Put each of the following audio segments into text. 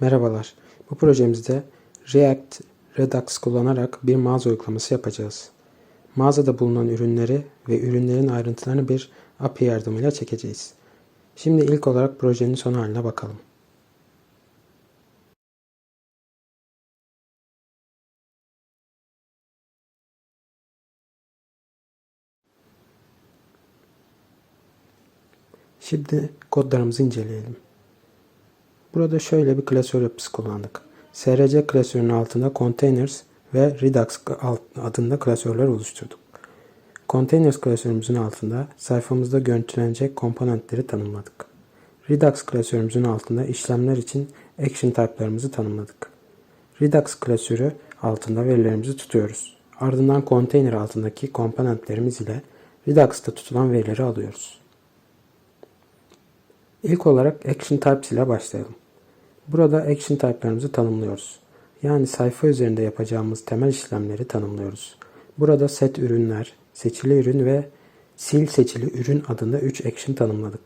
Merhabalar. Bu projemizde React Redux kullanarak bir mağaza uygulaması yapacağız. Mağazada bulunan ürünleri ve ürünlerin ayrıntılarını bir API yardımıyla çekeceğiz. Şimdi ilk olarak projenin son haline bakalım. Şimdi kodlarımızı inceleyelim. Burada şöyle bir klasör yapısı kullandık. SRC klasörünün altında Containers ve Redux adında klasörler oluşturduk. Containers klasörümüzün altında sayfamızda görüntülenecek komponentleri tanımladık. Redux klasörümüzün altında işlemler için action type'larımızı tanımladık. Redux klasörü altında verilerimizi tutuyoruz. Ardından container altındaki komponentlerimiz ile Redux'ta tutulan verileri alıyoruz. İlk olarak Action Types ile başlayalım. Burada Action Type'larımızı tanımlıyoruz. Yani sayfa üzerinde yapacağımız temel işlemleri tanımlıyoruz. Burada set ürünler, seçili ürün ve sil seçili ürün adında 3 action tanımladık.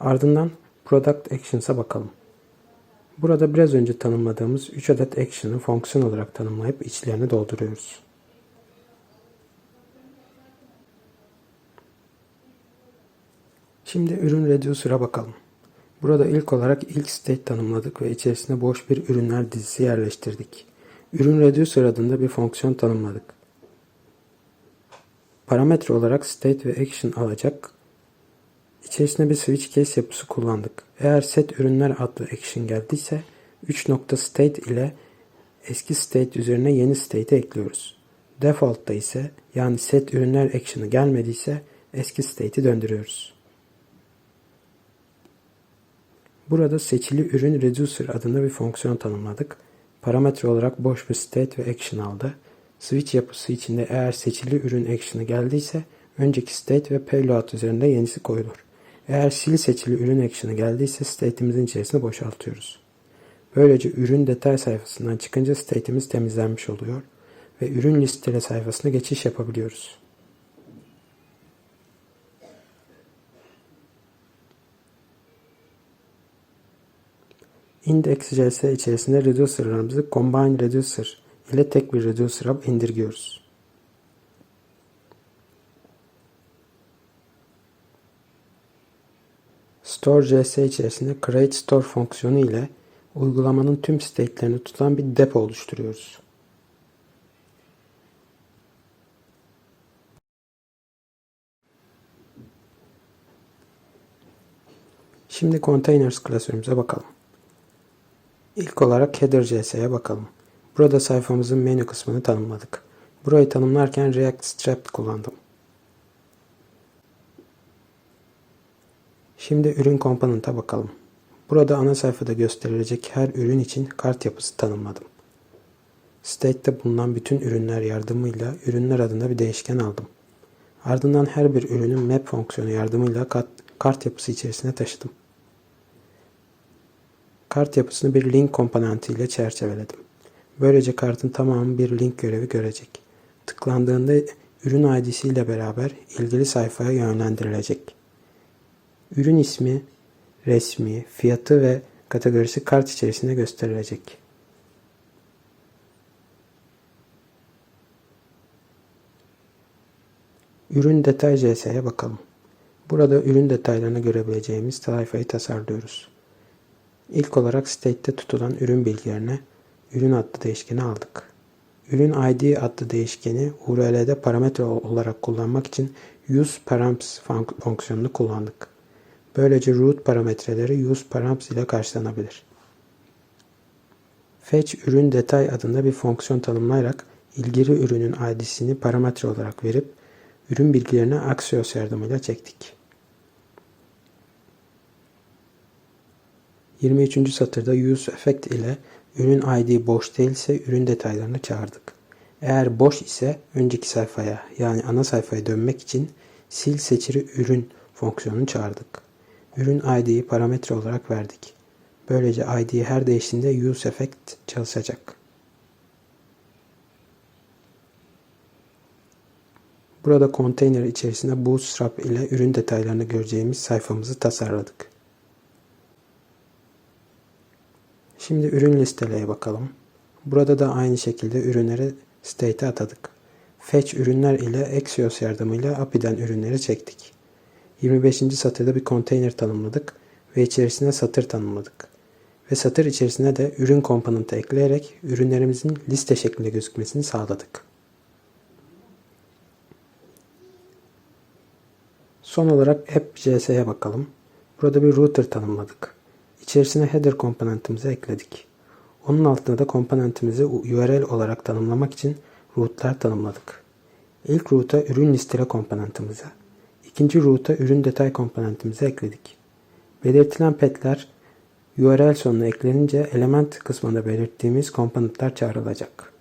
Ardından Product Actions'a bakalım. Burada biraz önce tanımladığımız 3 adet action'ı fonksiyon olarak tanımlayıp içlerini dolduruyoruz. Şimdi ürün reducer'a bakalım. Burada ilk olarak ilk state tanımladık ve içerisine boş bir ürünler dizisi yerleştirdik. Ürün reducer adında bir fonksiyon tanımladık. Parametre olarak state ve action alacak. İçerisine bir switch case yapısı kullandık. Eğer set ürünler adlı action geldiyse 3.state ile eski state üzerine yeni state ekliyoruz. Default'ta ise yani set ürünler action'ı gelmediyse eski state'i döndürüyoruz. Burada seçili ürün reducer adında bir fonksiyon tanımladık. Parametre olarak boş bir state ve action aldı. Switch yapısı içinde eğer seçili ürün action'ı geldiyse önceki state ve payload üzerinde yenisi koyulur. Eğer sil seçili ürün action'ı geldiyse state'imizin içerisine boşaltıyoruz. Böylece ürün detay sayfasından çıkınca state'imiz temizlenmiş oluyor ve ürün listele sayfasına geçiş yapabiliyoruz. Index.js içerisinde reducer'larımızı combine reducer ile tek bir reducer'a indirgiyoruz. Store.js içerisinde create store fonksiyonu ile uygulamanın tüm state'lerini tutan bir depo oluşturuyoruz. Şimdi containers klasörümüze bakalım. İlk olarak header.js'ye bakalım. Burada sayfamızın menü kısmını tanımladık. Burayı tanımlarken React Strap kullandım. Şimdi ürün component'a bakalım. Burada ana sayfada gösterilecek her ürün için kart yapısı tanımladım. State'te bulunan bütün ürünler yardımıyla ürünler adında bir değişken aldım. Ardından her bir ürünün map fonksiyonu yardımıyla kart yapısı içerisine taşıdım. Kart yapısını bir link komponenti ile çerçeveledim. Böylece kartın tamamı bir link görevi görecek. Tıklandığında ürün ID'si ile beraber ilgili sayfaya yönlendirilecek. Ürün ismi, resmi, fiyatı ve kategorisi kart içerisinde gösterilecek. Ürün detay CS'ye bakalım. Burada ürün detaylarını görebileceğimiz sayfayı tasarlıyoruz. İlk olarak state'te tutulan ürün bilgilerine ürün adlı değişkeni aldık. Ürün ID adlı değişkeni URL'de parametre olarak kullanmak için use params fonksiyonunu kullandık. Böylece root parametreleri use params ile karşılanabilir. Fetch ürün detay adında bir fonksiyon tanımlayarak ilgili ürünün ID'sini parametre olarak verip ürün bilgilerini Axios yardımıyla çektik. 23. satırda use effect ile ürün ID boş değilse ürün detaylarını çağırdık. Eğer boş ise önceki sayfaya yani ana sayfaya dönmek için sil seçili ürün fonksiyonunu çağırdık. Ürün ID'yi parametre olarak verdik. Böylece ID her değiştiğinde use effect çalışacak. Burada container içerisinde bootstrap ile ürün detaylarını göreceğimiz sayfamızı tasarladık. Şimdi ürün listeleye bakalım. Burada da aynı şekilde ürünleri state'e atadık. Fetch ürünler ile Axios yardımıyla API'den ürünleri çektik. 25. satırda bir container tanımladık ve içerisine satır tanımladık. Ve satır içerisine de ürün komponenti ekleyerek ürünlerimizin liste şeklinde gözükmesini sağladık. Son olarak app.js'ye bakalım. Burada bir router tanımladık. İçerisine header komponentimizi ekledik. Onun altında da komponentimizi URL olarak tanımlamak için route'lar tanımladık. İlk route'a ürün listele komponentimizi, ikinci route'a ürün detay komponentimizi ekledik. Belirtilen petler URL sonuna eklenince element kısmında belirttiğimiz komponentler çağrılacak.